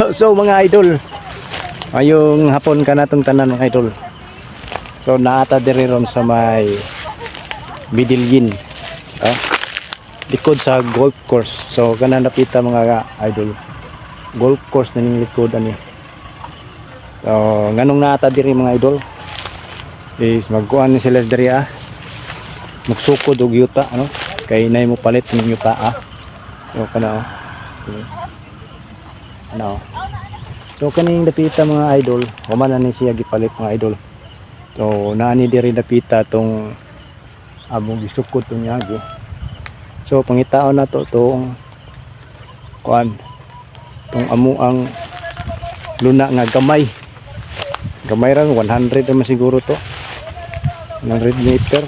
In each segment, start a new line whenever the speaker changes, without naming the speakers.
so mga idol, ayong hapon ka natong tanan mga idol. So naata diri ron sa may Bidilgin. Ah, likod sa golf course. So kana napita mga idol. Golf course na ning likod ani. So nganong naata diri mga idol is magkuan ni sila diri ah. Magsukod og yuta ano kay nay mo palit ning yuta ah. So kana oh. Ano? So kaning dapita mga idol, human ni siya gipalit mga idol. So naani diri dapita tong among gisukod tong yagi. So pangitaon na to tong kuan tong amo ang luna nga gamay. Gamay ra 100 naman siguro to. 100 meter.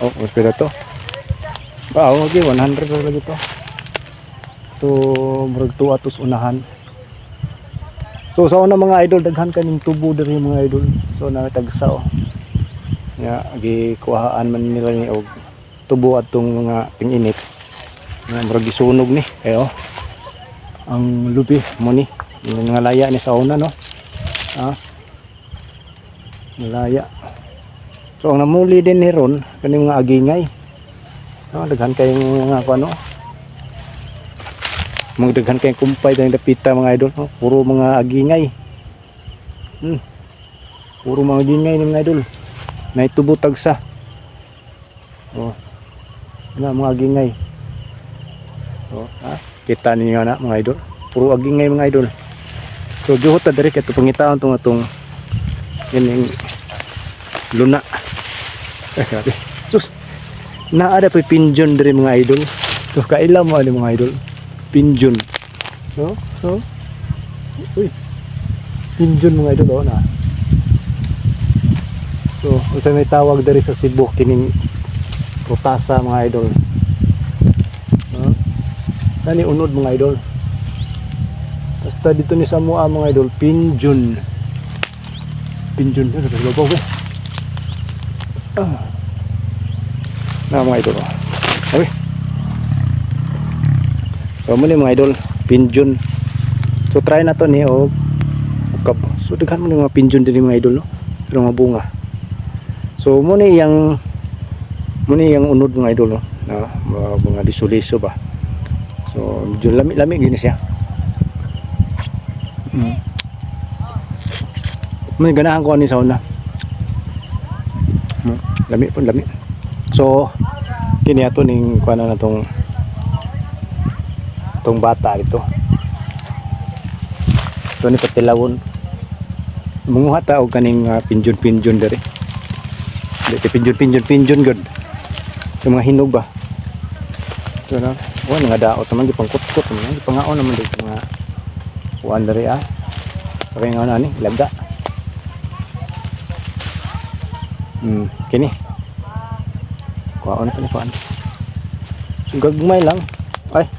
Oh, pila to. Ba, oh, okay, 100 ra lagi to. So, murag tuwa unahan. So, sa una mga idol, daghan kaning tubo diri mga idol. So, nakatagsa oh. Nga, gikuhaan man nila ni og tubo at tong mga tinginit. Nga, murag gisunog ni. Ayo. Ang lubi mo ni. Mga laya ni sa una, no? Ha? Malaya. So, ang namuli din ni Ron, kaning mga agingay. No, daghan kayong mga ano, mga daghan kayong kumpay tayong dapita mga idol. No? puro mga agingay. Hmm. puro mga agingay ni mga idol. Na itubo tagsa oh. na mga agingay? Oh, ha? kita ninyo na mga idol. Puro agingay mga idol. So juhot na diri kato pangitaon tong atong yung luna eh sus! Naada pa pinjon diri mga idol. So kailan mo ano mga idol pinjon. So, so. Uy. Pinjon mga idol oh na. So, usa may tawag diri sa Cebu kining protasa mga idol. No? Kani unod mga idol. Basta dito ni Samoa mga idol, pinjon. Pinjon sa babaw eh. Ah. Na mga idol. oh. Ay. So mo ni mga idol, pinjon. So try na to ni og ukap. So daghan mo ni mga pinjon diri mga idol no. Pero mga bunga. So mo ni yang mo ni yang unod mga idol no. Na mga, liso-liso ba. So medyo lami-lami gini siya. Mm. May ganahan ko ani sa una. Mm. Lami po lami. So kini ato ning kuana na tong itong bata ito ito ni patilawon munguha ta kaning uh, pinjon pinjon dere dito pinjon pinjon pinjon gud. Yung mga hinog ba? Ito na. Oh nga daot naman di pangkutkot naman di pangaon naman dito mga kuan dere ah. Sa kay nga ni laga hmm kini. Kuan pa ni kuan. Gagmay lang. Ay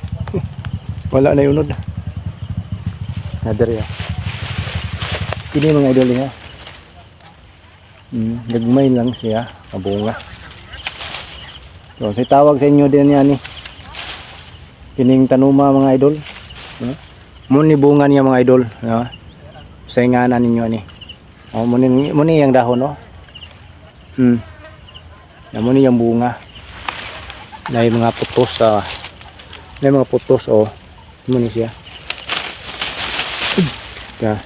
wala na yunod na dere ah. Kini mga idol niya? Hmm, gagmay lang siya. Kabunga so say tawag sa inyo din yan ni kining tanuma mga idol. No? muni bunga niya mga idol no? sa ingana ninyo ni. Oh, muni, muni yung dahon no? hmm. na muni yung bunga. Na mga putos sa uh, na mga putos oh muni siya. Ka.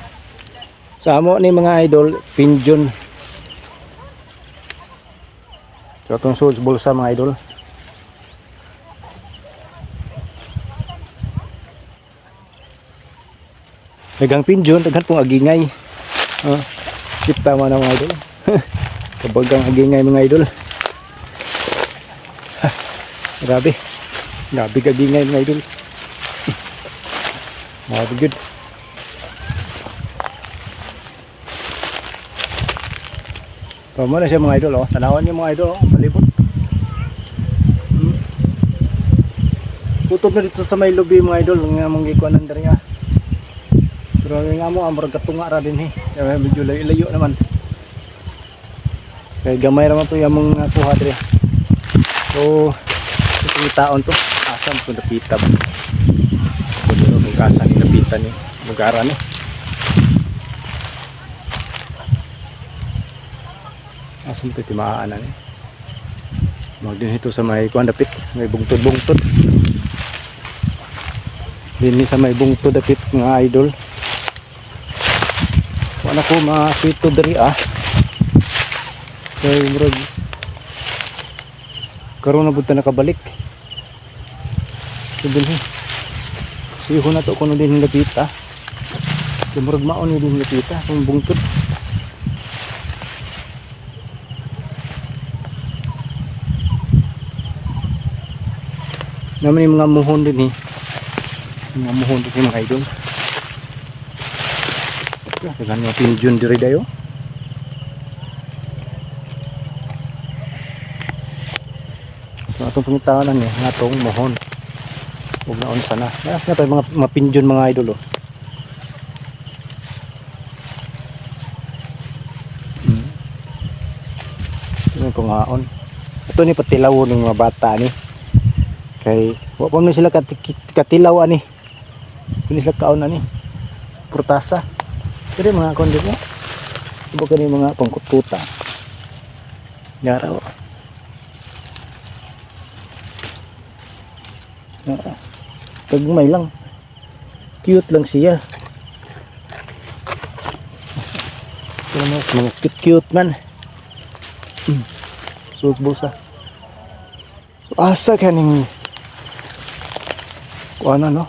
Sa amo ni mga idol pinjon so itong swords bulsa mga idol. Dagang pinjon daghan pong agingay. Oh, kita mo na mga idol. Kabagang agingay mga idol. Grabe. Grabe kagingay mga idol Very good. Mo na siya mga idol oh. Tanawan niyo mga idol oh, palibot. Hmm. Putod na dito sa may lubi mga idol nga mong ikuanan diri nga. Pero nga mo amor katunga ra din eh. Kaya medyo layo naman. Kaya gamay ra man to yung mga kuha diri. So ito taon to. Asam ko napita ba? Kung kung asa napitan ni lugaran eh. Asan ito timaan na eh. Mag din ito sa may kuan dapit, may bungtod-bungtod. Din sa may bungtod dapit nga idol. Wala ko mga sweet diri ah. Kay murag karon na bunta nakabalik. Sabi ni. Siho na to kuno din lapita. Kay murag maon din lapita kung bungtod. Naman yung mga muhon din eh. Mga muhon din yung mga idol. Kaya mga pinjun diri dayo. So atong pangitawanan ni nga tong mohon. Huwag na unsa na. Mayas na tayo mga, pinjun mga idol oh. Hmm. Ito yung pangaon. Ito ni patilaw ng mga bata ni. Kay wa pa sila kat- katilaw ani. Kini sila kaon ani. Purtasa. Pero mga kon dito. Ibo kani mga pangkututa. Yara oh. Tagmay lang. Cute lang siya. Mga cute cute man. Hmm. Sus busa. So asa kaning kuana no?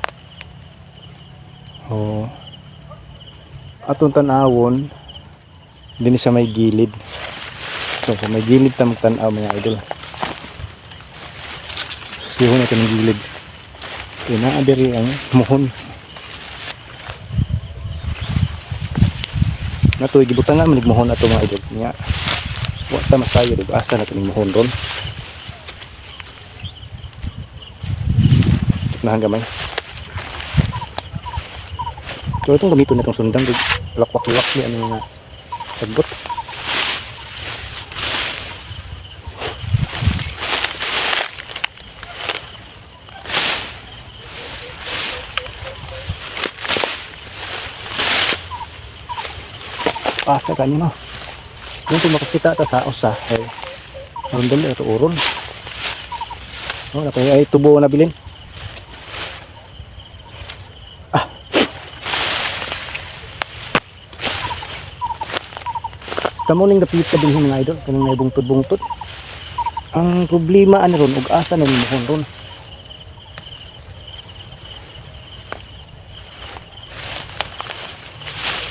Oh. Atong tanawon din sa may gilid. So sa may gilid ta magtan-aw mga idol. Sihon natin ng gilid. Kaya naa diri ang mohon. Nato gibutan nga manig mohon ato mga idol. Nga wa ta masayo dig asa natin ng mohon ron. Nahan gamay. So itong gamiton na itong sundang lakwak-lak ni ano nga sagbot. Asa kanino. Kung ito makakita ta sa usa ay aron dali ito uron. Oh, napay ay tubo na bilin. Ah. Kamo ning dapit ka din mga idol kanang may bungtod-bungtod. Ang problema ano ron ug asa na ni ron.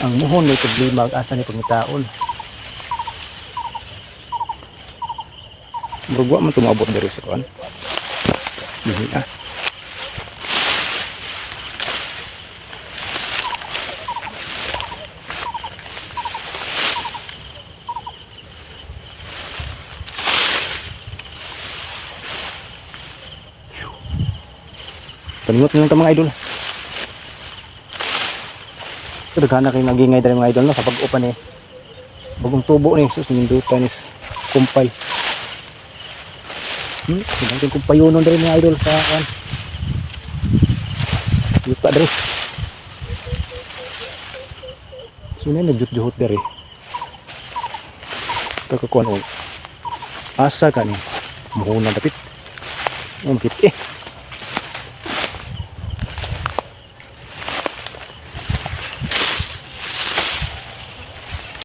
Ang muhon may problema ag asa ni pangitaon Murag wa man tumabot diri sa kuan. Dihi ah. Paningot na lang ta mga idol. Daghan na kayo nagingay dali mga idol no kapag upan eh. Bagong tubo ni sus nindutan is kumpay. Hmm, sinang kumpay yun dali mga idol sa kan. Yuta dali. Sino yung nagjut-juhot dali? Kakakuan o. Asa ka ni? Muhuna dapit. Ang eh.